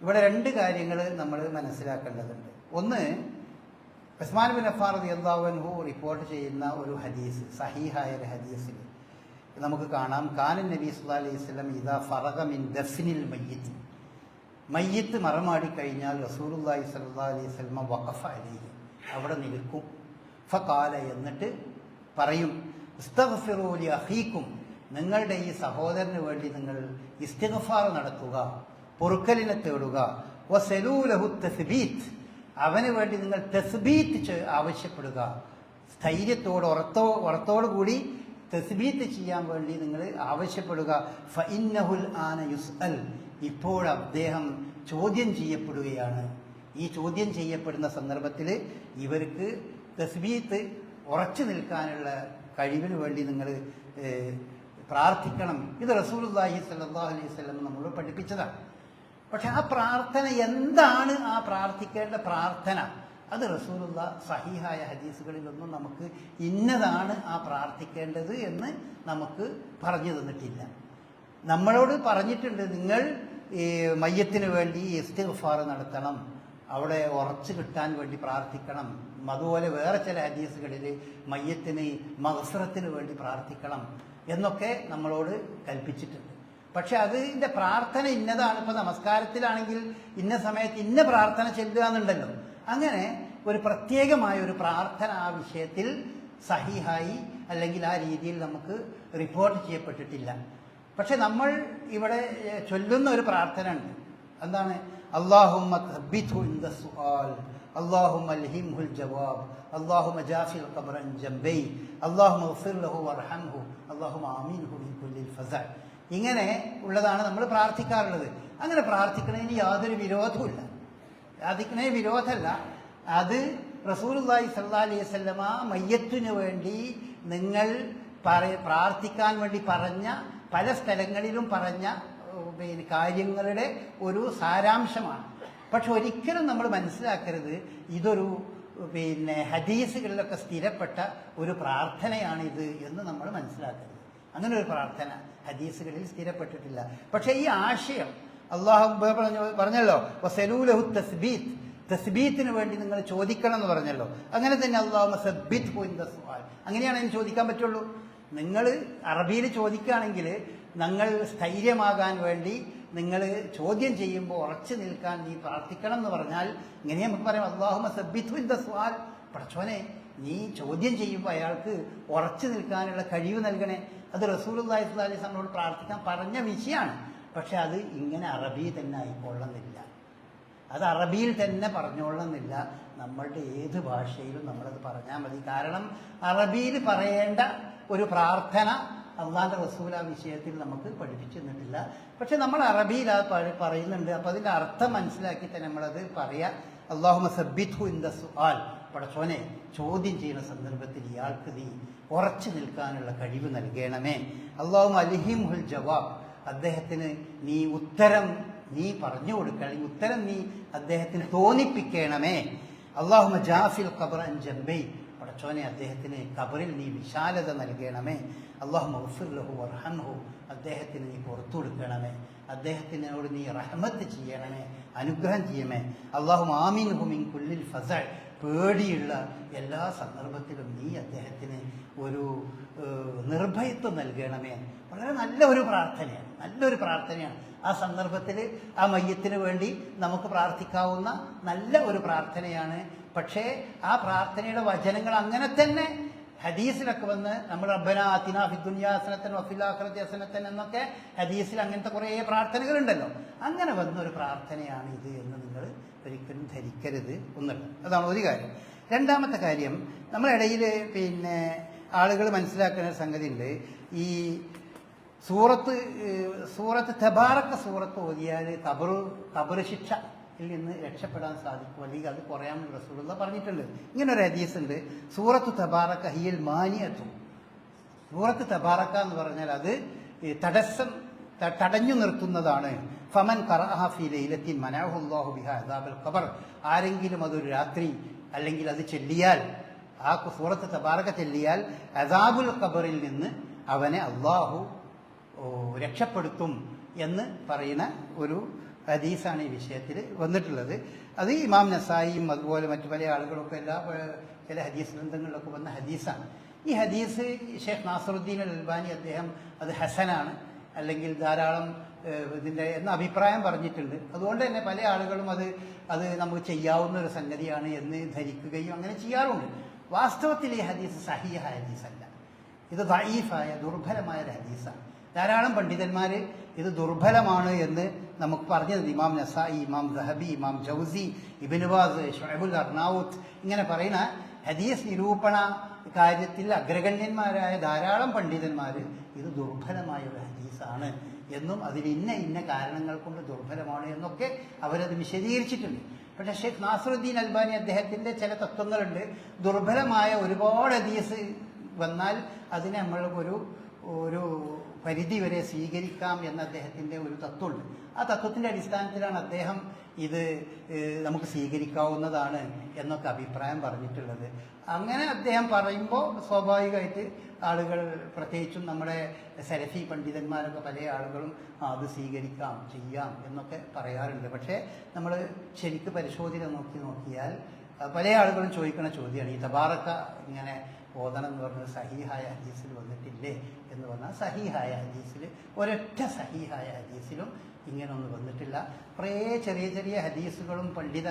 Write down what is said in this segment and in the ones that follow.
ഇവിടെ രണ്ട് കാര്യങ്ങൾ നമ്മൾ മനസ്സിലാക്കേണ്ടതുണ്ട്. ഒന്ന് ഉസ്മാൻ ബിൻ അഫാർ അള്ളാഹുൻഹു റിപ്പോർട്ട് ചെയ്യുന്ന ഒരു ഹദീസ് സഹീഹായ ഒരു ഹദീസിൽ നമുക്ക് കാണാം. കാനൻ നബി സുല്ലാ അലൈഹി സ്വലം ഇതാ ഫറക മിൻ ദഫ്നിൽ മയ്യത്ത് മയ്യത്ത് മറമാടി കഴിഞ്ഞാൽ റസൂലുല്ലാഹി സല്ലാ അലൈഹി സ്വലമ വഖഫ അലൈഹി. അവിടെ നിൽക്കും. ഫകാല എന്നിട്ട് പറയും ഇസ്തഫിറൂലി അഹീക്കും നിങ്ങളുടെ ഈ സഹോദരന് വേണ്ടി നിങ്ങൾ ഇസ്തിഗ്ഫാർ നടത്തുക. പൊറുക്കലിനെ തേടുക. അവന് വേണ്ടി നിങ്ങൾ തസ്ബീത്ത് ആവശ്യപ്പെടുക. സ്ഥൈര്യത്തോട് ഉറത്തോ ഉറത്തോടു കൂടി തസ്ബീത്ത് ചെയ്യാൻ വേണ്ടി നിങ്ങൾ ആവശ്യപ്പെടുക. ഫഇന്നഹുൽ ആന യുസ്അൽ. ഇപ്പോൾ അദ്ദേഹം ചോദ്യം ചെയ്യപ്പെടുകയാണ്. ഈ ചോദ്യം ചെയ്യപ്പെടുന്ന സന്ദർഭത്തിൽ ഇവർക്ക് തസ്ബീത്ത് ഉറച്ചു നിൽക്കാനുള്ള കഴിവിന് വേണ്ടി നിങ്ങൾ പ്രാർത്ഥിക്കണം. ഇത് റസൂലുള്ളാഹി സ്വല്ലല്ലാഹു അലൈഹി സ്വലം നമ്മൾ പഠിപ്പിച്ചതാണ്. പക്ഷെ ആ പ്രാർത്ഥന എന്താണ് ആ പ്രാർത്ഥിക്കേണ്ട പ്രാർത്ഥന? അത് റസൂലുള്ള സഹിഹായ ഹദീസുകളിലൊന്നും നമുക്ക് ഇന്നതാണ് ആ പ്രാർത്ഥിക്കേണ്ടത് എന്ന് നമുക്ക് പറഞ്ഞു തന്നിട്ടില്ല. നമ്മളോട് പറഞ്ഞിട്ടുണ്ട് നിങ്ങൾ ഈ മയ്യത്തിന് വേണ്ടി ഇസ്തിഗ്ഫാർ നടത്തണം അവിടെ ഉറച്ചു കിട്ടാൻ വേണ്ടി പ്രാർത്ഥിക്കണം. അതുപോലെ വേറെ ചില ഹദീസുകളിൽ മയ്യത്തിന് മഹസ്രത്തിന് വേണ്ടി പ്രാർത്ഥിക്കണം എന്നൊക്കെ നമ്മളോട് കൽപ്പിച്ചിട്ടുണ്ട്. പക്ഷെ അതിന്റെ പ്രാർത്ഥന ഇന്നതാണ് ഇപ്പൊ നമസ്കാരത്തിലാണെങ്കിൽ ഇന്ന സമയത്ത് ഇന്ന പ്രാർത്ഥന ചെല്ലുക എന്നുണ്ടല്ലോ അങ്ങനെ ഒരു പ്രത്യേകമായ ഒരു പ്രാർത്ഥന ആ വിഷയത്തിൽ സഹിഹായി അല്ലെങ്കിൽ ആ രീതിയിൽ നമുക്ക് റിപ്പോർട്ട് ചെയ്യപ്പെട്ടിട്ടില്ല പക്ഷെ നമ്മൾ ഇവിടെ ഏഹ്, ചൊല്ലുന്ന ഒരു പ്രാർത്ഥന ഉണ്ട് എന്താണ് അള്ളാഹുമ്മ തബ്ബിത്ഹു ഇൻദ സുആൽ اللهم الهمه الجواب اللهم جافي القبر عن جنبي اللهم اغفر له وارحمه اللهم آمينه من كل الفزع ഇങ്ങനെ ഉള്ളതാണ് നമ്മൾ പ്രാർത്ഥിക്കാറുള്ളത്. അങ്ങനെ പ്രാർത്ഥിക്കുന്നതിന് യാതൊരു വിരോധവുമില്ല. പ്രാർത്ഥിക്കുന്നതിന് വിരോധമല്ല. അത് റസൂലുള്ളാഹി സ്വല്ലല്ലാഹി അലൈഹി വസല്ലമ മയ്യത്തിനു വേണ്ടി നിങ്ങൾ പ്രാർത്ഥിക്കാൻ വേണ്ടി പറഞ്ഞ പല സ്ഥലങ്ങളിലും പറഞ്ഞ പിന്നെ കാര്യങ്ങളുടെ ഒരു സാരാംശമാണ്. പക്ഷെ ഒരിക്കലും നമ്മൾ മനസ്സിലാക്കരുത് ഇതൊരു പിന്നെ ഹദീസുകളിലൊക്കെ സ്ഥിരപ്പെട്ട ഒരു പ്രാർത്ഥനയാണിത് എന്ന് നമ്മൾ മനസ്സിലാക്കരുത്. അങ്ങനെ ഒരു പ്രാർത്ഥന ഹദീസുകളിൽ സ്ഥിരപ്പെട്ടിട്ടില്ല. പക്ഷേ ഈ ആശയം അള്ളാഹു പറഞ്ഞു പറഞ്ഞല്ലോ വസലൂലഹു തസ്ബീത്ത്. തസ്ബീത്തിന് വേണ്ടി നിങ്ങൾ ചോദിക്കണം എന്ന് പറഞ്ഞല്ലോ. അങ്ങനെ തന്നെ അള്ളാഹു സബ്ബിത്ത് പോയിന്ത അങ്ങനെയാണ് എനിക്ക് ചോദിക്കാൻ പറ്റുള്ളൂ. നിങ്ങൾ അറബിയിൽ ചോദിക്കുകയാണെങ്കിൽ നിങ്ങൾ സ്ഥൈര്യമാകാൻ വേണ്ടി നിങ്ങൾ ചോദ്യം ചെയ്യുമ്പോൾ ഉറച്ചു നിൽക്കാൻ നീ പ്രാർത്ഥിക്കണം എന്ന് പറഞ്ഞാൽ ഇങ്ങനെ നമുക്ക് പറയാം അള്ളാഹുമ സബ്ബിത്തു ഇൻ ദ സ്വാൽ. പടച്ചോനെ നീ ചോദ്യം ചെയ്യുമ്പോൾ അയാൾക്ക് ഉറച്ചു നിൽക്കാനുള്ള കഴിവ് നൽകണേ. അത് റസൂലുള്ളാഹി സ്വല്ലല്ലാഹി അലൈഹി വസല്ലമയോട് പ്രാർത്ഥിക്കാൻ പറഞ്ഞ വിഷയമാണ്. പക്ഷെ അത് ഇങ്ങനെ അറബി തന്നെ ആയിക്കൊള്ളുന്നില്ല. അത് അറബിയിൽ തന്നെ പറഞ്ഞോളുന്നില്ല. നമ്മളുടെ ഏത് ഭാഷയിലും നമ്മളത് പറഞ്ഞാൽ മതി. കാരണം അറബിയിൽ പറയേണ്ട ഒരു പ്രാർത്ഥന അള്ളാന്റെ റസൂൽ ആ വിഷയത്തിൽ നമുക്ക് പഠിപ്പിച്ചു തന്നിട്ടില്ല. പക്ഷെ നമ്മൾ അറബിയിൽ പ- പറയുന്നുണ്ട്. അപ്പൊ അതിന്റെ അർത്ഥം മനസ്സിലാക്കി തന്നെ നമ്മളത് പറയാ. അള്ളാഹു സബ്ബിത്ഹു ഇൻ ദ സുആൽ. പടച്ചോനെ ചോദ്യം ചെയ്യുന്ന സന്ദർഭത്തിൽ ഇയാൾക്ക് നീ ഉറച്ചു നിൽക്കാനുള്ള കഴിവ് നൽകണമേ. അള്ളാഹു അലിഹിം ഹുൽ ജവാബ്. അദ്ദേഹത്തിന് നീ ഉത്തരം നീ പറഞ്ഞു കൊടുക്കണം. ഉത്തരം നീ അദ്ദേഹത്തിന് തോന്നിപ്പിക്കണമേ. അള്ളാഹുമ ജാഫിൽ ഖബർ അൻ ജംബൈ. പടച്ചോനെ അദ്ദേഹത്തിന് ഖബറിൽ നീ വിശാലത നൽകണമേ. അള്ളാഹു മഹഫുല്ലഹു വർഹൻഹു അദ്ദേഹത്തിന് നീ പുറത്തു കൊടുക്കണമേ. അദ്ദേഹത്തിനോട് നീ റഹ്മത്ത് ചെയ്യണമേ. അനുഗ്രഹം ചെയ്യണമേ. അള്ളാഹു ആമീൻഹു ഹുമിൻ കുല്ലിൽ ഫസൽ. പേടിയുള്ള എല്ലാ സന്ദർഭത്തിലും നീ അദ്ദേഹത്തിന് ഒരു നിർഭയത്വം നൽകണമേ. വളരെ നല്ല ഒരു പ്രാർത്ഥനയാണ്. നല്ലൊരു പ്രാർത്ഥനയാണ്. ആ സന്ദർഭത്തിൽ ആ മയ്യത്തിന് വേണ്ടി നമുക്ക് പ്രാർത്ഥിക്കാവുന്ന നല്ല ഒരു പ്രാർത്ഥനയാണ്. പക്ഷേ ആ പ്രാർത്ഥനയുടെ വചനങ്ങൾ അങ്ങനെ തന്നെ ഹദീസിലൊക്കെ വന്ന് നമ്മൾ റബ്ബന അതിന ഫിദുന്യാസനത്തൻ ഹസനത്തൻ എന്നൊക്കെ ഹദീസിൽ അങ്ങനത്തെ കുറേ പ്രാർത്ഥനകളുണ്ടല്ലോ. അങ്ങനെ വന്ന ഒരു പ്രാർത്ഥനയാണ് ഇത് എന്ന് നിങ്ങൾ ഒരിക്കലും ധരിക്കരുത് ഒന്നുള്ളത് അതാണ് ഒരു കാര്യം. രണ്ടാമത്തെ കാര്യം നമ്മളിടയിൽ പിന്നെ ആളുകൾ മനസ്സിലാക്കുന്ന സംഗതി ഉണ്ട് ഈ സൂറത്ത് സൂറത്ത് തബാറക്ക സൂറത്ത് ഓതിയാൽ തബറു കബറ് ശിക്ഷയിൽ നിന്ന് രക്ഷപ്പെടാൻ സാധിക്കും അല്ലെങ്കിൽ അത് കുറയാമെന്ന് റസൂലുള്ള പറഞ്ഞിട്ടുണ്ട്. ഇങ്ങനെ ഒരു ഹദീസ് ഉണ്ട്. സൂറത്ത് തബാറക്ക ഹിയൽ മാനിയത്തും. സൂറത്ത് തബാറക്ക എന്ന് പറഞ്ഞാൽ അത് തടസ്സം തടഞ്ഞു നിർത്തുന്നതാണ്. ഫമൻ ഖറഅഹ ഫീ ലൈലത്തിൻ മനാഹുല്ലാഹു ബിഹാ അദാബൽ ഖബർ. ആരെങ്കിലും അതൊരു രാത്രി അല്ലെങ്കിൽ അത് ചെല്ലിയാൽ ആ സൂറത്ത് തബാറക്ക ചെല്ലിയാൽ അദാബുൽ ഖബറിൽ നിന്ന് അവനെ അള്ളാഹു രക്ഷപ്പെടുത്തും എന്ന് പറയുന്ന ഒരു ഹദീസാണ് ഈ വിഷയത്തിൽ വന്നിട്ടുള്ളത്. അത് ഇമാം നസായിയും അതുപോലെ മറ്റു പല ആളുകളൊക്കെ എല്ലാ ചില ഹദീസ് ഗ്രന്ഥങ്ങളിലൊക്കെ വന്ന ഹദീസാണ്. ഈ ഹദീസ് ഷെയ്ഖ് നാസറുദ്ദീൻ അൽ അൽബാനി അദ്ദേഹം അത് ഹസനാണ്. അല്ലെങ്കിൽ ധാരാളം ഇതിന്റെ എന്ന അഭിപ്രായം പറഞ്ഞിട്ടുണ്ട്. അതുകൊണ്ട് തന്നെ പല ആളുകളും അത് അത് നമുക്ക് ചെയ്യാവുന്ന ഒരു സംഗതിയാണ് എന്ന് ധരിക്കുകയും അങ്ങനെ ചെയ്യാറുണ്ട്. വാസ്തവത്തിൽ ഈ ഹദീസ് സഹിയ ഹദീസല്ല. ഇത് ദഈഫായ ദുർബലമായ ഒരു ഹദീസാണ്. ധാരാളം പണ്ഡിതന്മാർ ഇത് ദുർബലമാണ് എന്ന് നമുക്ക് പറഞ്ഞത് ഇമാം നസായി ഇമാം ദഹബി ഇമാം ജൗസി ഇബിനുബാസ് ഷുഹബുൽ അർണാവുത്ത് ഇങ്ങനെ പറയുന്ന ഹദീസ് നിരൂപണ കാര്യത്തിൽ അഗ്രഗണ്യന്മാരായ ധാരാളം പണ്ഡിതന്മാർ ഇത് ദുർബലമായ ഒരു ഹദീസാണ് എന്നും അതിന് ഇന്ന ഇന്ന കാരണങ്ങൾ കൊണ്ട് ദുർബലമാണ് എന്നൊക്കെ അവരത് വിശദീകരിച്ചിട്ടുണ്ട്. പക്ഷേ ഷെയ്ഖ് നാസറുദ്ദീൻ അൽബാനി അദ്ദേഹത്തിന്റെ ചില തത്വങ്ങളുണ്ട്. ദുർബലമായ ഒരുപാട് ഹദീസ് വന്നാൽ അതിനെ നമ്മൾ ഒരു ഒരു പരിധി വരെ സ്വീകരിക്കാം എന്ന അദ്ദേഹത്തിന്റെ ഒരു തത്വമുണ്ട്. ആ തത്വത്തിന്റെ അടിസ്ഥാനത്തിലാണ് അദ്ദേഹം ഇത് നമുക്ക് സ്വീകരിക്കാവുന്നതാണ് എന്നൊക്കെ അഭിപ്രായം പറഞ്ഞിട്ടുള്ളത്. അങ്ങനെ അദ്ദേഹം പറയുമ്പോൾ സ്വാഭാവികമായിട്ട് ആളുകൾ പ്രത്യേകിച്ചും നമ്മുടെ സെലഫി പണ്ഡിതന്മാരൊക്കെ പല ആളുകളും അത് സ്വീകരിക്കാം ചെയ്യാം എന്നൊക്കെ പറയാറുണ്ട്. പക്ഷേ നമ്മൾ ശരിക്ക് പരിശോധന നോക്കി നോക്കിയാൽ പല ആളുകളും ചോദിക്കുന്ന ചോദ്യമാണ്. ഈ തബാറക്ക ഇങ്ങനെ ഓതണം എന്ന് പറഞ്ഞത് സഹിഹായ ഹദീസിൽ വന്നിട്ടില്ലേ? പറഞ്ഞാൽ സഹീഹായ ഹദീസിൽ ഒരൊറ്റ സഹിഹായ ഹദീസിലും ഇങ്ങനൊന്നും വന്നിട്ടില്ല. കുറേ ചെറിയ ചെറിയ ഹദീസുകളും പണ്ഡിത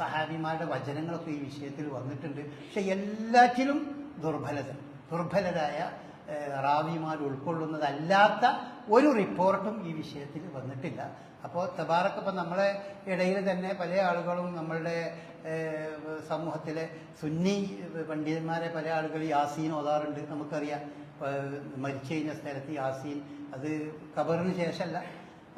സഹാബിമാരുടെ വചനങ്ങളൊക്കെ ഈ വിഷയത്തിൽ വന്നിട്ടുണ്ട്. പക്ഷെ എല്ലാറ്റിലും ദുർബലത ദുർബലരായ റാവിമാർ ഉൾക്കൊള്ളുന്നതല്ലാത്ത ഒരു റിപ്പോർട്ടും ഈ വിഷയത്തിൽ വന്നിട്ടില്ല. അപ്പോൾ തബാറക്ക് ഇപ്പം നമ്മളെ ഇടയിൽ തന്നെ പല ആളുകളും നമ്മളുടെ സമൂഹത്തിലെ സുന്നി പണ്ഡിതന്മാരെ പല ആളുകൾ യാസീൻ ഓതാറുണ്ട്. നമുക്കറിയാം. മരിച്ചു കഴിഞ്ഞ സ്ഥലത്ത് യാസീൻ. അത് ഖബറിന് ശേഷമല്ല.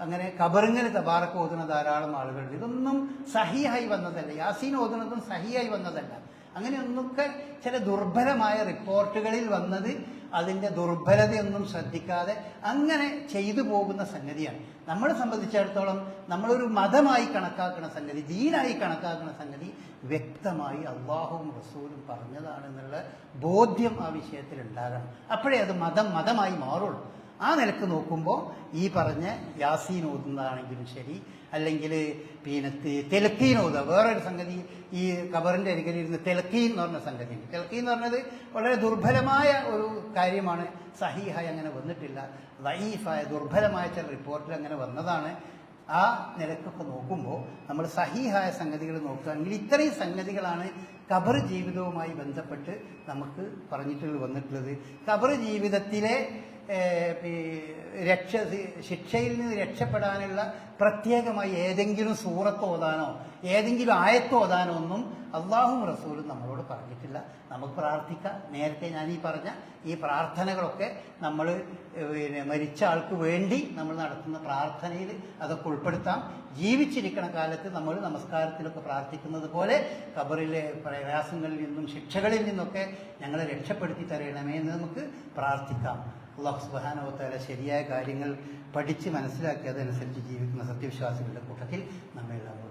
അങ്ങനെ ഖബറിങ്ങിന് തബാറക്ക് ഓതുന്ന ധാരാളം ആളുകളുണ്ട്. ഇതൊന്നും സഹിയായി വന്നതല്ല. യാസീൻ ഓതുന്നതും സഹിയായി വന്നതല്ല. അങ്ങനെ ഒന്നൊക്കെ ചില ദുർബലമായ റിപ്പോർട്ടുകളിൽ വന്നത് അതിന്റെ ദുർബലതയൊന്നും ശ്രദ്ധിക്കാതെ അങ്ങനെ ചെയ്തു പോകുന്ന സംഗതിയാണ്. നമ്മളെ സംബന്ധിച്ചിടത്തോളം നമ്മളൊരു മതമായി കണക്കാക്കുന്ന സംഗതി ദീനായി കണക്കാക്കുന്ന സംഗതി വ്യക്തമായി അള്ളാഹുവും റസൂലും പറഞ്ഞതാണെന്നുള്ള ബോധ്യം ആ വിഷയത്തിൽ ഉണ്ടാകണം അപ്പോഴേ അത് മതം മതമായി മാറുള്ളൂ. ആ നിലയ്ക്ക് നോക്കുമ്പോൾ ഈ പറഞ്ഞ യാസീൻ ഓതുന്നതാണെങ്കിലും ശരി അല്ലെങ്കിൽ പിന്നെ തെലക്കീൻ ഓതുക. വേറൊരു സംഗതി ഈ കബറിന്റെ അരികിലിരുന്ന് തെലക്കീൻ എന്ന് പറഞ്ഞ സംഗതി തെലക്കീൻ എന്ന് പറഞ്ഞത് വളരെ ദുർബലമായ ഒരു കാര്യമാണ്. സഹീഹായി അങ്ങനെ വന്നിട്ടില്ല. ലൈഫായ ദുർബലമായ ചില റിപ്പോർട്ടിൽ അങ്ങനെ വന്നതാണ്. ആ നിലക്കൊക്കെ നോക്കുമ്പോൾ നമ്മൾ സഹീഹായ സംഗതികൾ നോക്കുകയാണെങ്കിൽ ഇത്രയും സംഗതികളാണ് കബർ ജീവിതവുമായി ബന്ധപ്പെട്ട് നമുക്ക് പറഞ്ഞിട്ടുള്ള വന്നിട്ടുള്ളത്. കബർ ജീവിതത്തിലെ രക്ഷ ശിക്ഷയിൽ നിന്ന് രക്ഷപ്പെടാനുള്ള പ്രത്യേകമായി ഏതെങ്കിലും സൂറത്ത് ഓതാനോ ഏതെങ്കിലും ആയത്ത് ഓതാനോ ഒന്നും അള്ളാഹും റസൂലും നമ്മളോട് പറഞ്ഞിട്ടില്ല. നമുക്ക് പ്രാർത്ഥിക്കാം. നേരത്തെ ഞാൻ ഈ പറഞ്ഞ ഈ പ്രാർത്ഥനകളൊക്കെ നമ്മൾ പിന്നെ മരിച്ച ആൾക്ക് വേണ്ടി നമ്മൾ നടത്തുന്ന പ്രാർത്ഥനയിൽ അതൊക്കെ ഉൾപ്പെടുത്താം. ജീവിച്ചിരിക്കണ കാലത്ത് നമ്മൾ നമസ്കാരത്തിലൊക്കെ പ്രാർത്ഥിക്കുന്നത് പോലെ ഖബറിലെ പ്രയാസങ്ങളിൽ നിന്നും ശിക്ഷകളിൽ നിന്നൊക്കെ ഞങ്ങളെ രക്ഷപ്പെടുത്തി തരണമേ എന്ന് നമുക്ക് പ്രാർത്ഥിക്കാം. അള്ളാഹു സുബാനവത്താല ശരിയായ കാര്യങ്ങൾ പഠിച്ച് മനസ്സിലാക്കി അതനുസരിച്ച് ജീവിക്കുന്ന സത്യവിശ്വാസികളുടെ കൂട്ടത്തിൽ നമ്മെ.